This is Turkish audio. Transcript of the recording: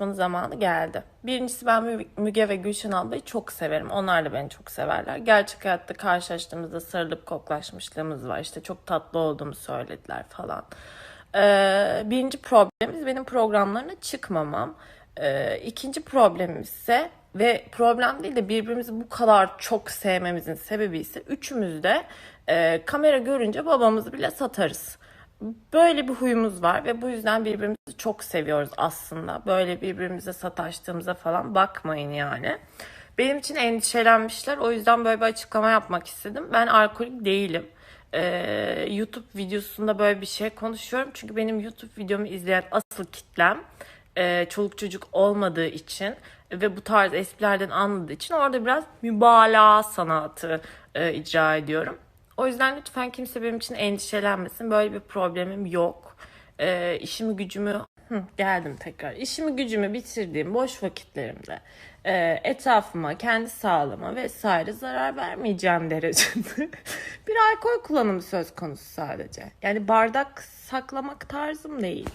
konuşmanın zamanı geldi. Birincisi ben Mü- Müge ve Gülşen ablayı çok severim. Onlar da beni çok severler. Gerçek hayatta karşılaştığımızda sarılıp koklaşmışlığımız var. İşte çok tatlı olduğumu söylediler falan. Ee, birinci problemimiz benim programlarına çıkmamam. Ee, ikinci problemimiz ise ve problem değil de birbirimizi bu kadar çok sevmemizin sebebi ise üçümüz de e, kamera görünce babamızı bile satarız. Böyle bir huyumuz var ve bu yüzden birbirimizi çok seviyoruz aslında. Böyle birbirimize sataştığımıza falan bakmayın yani. Benim için endişelenmişler. O yüzden böyle bir açıklama yapmak istedim. Ben alkolik değilim. Ee, YouTube videosunda böyle bir şey konuşuyorum. Çünkü benim YouTube videomu izleyen asıl kitlem e, çoluk çocuk olmadığı için ve bu tarz esprilerden anladığı için orada biraz mübalağa sanatı e, icra ediyorum. O yüzden lütfen kimse benim için endişelenmesin. Böyle bir problemim yok. Ee, işimi gücümü Hı, geldim tekrar. İşimi gücümü bitirdiğim boş vakitlerimde e, etrafıma, kendi sağlığıma vesaire zarar vermeyeceğim derecede bir alkol kullanımı söz konusu sadece. Yani bardak saklamak tarzım değil.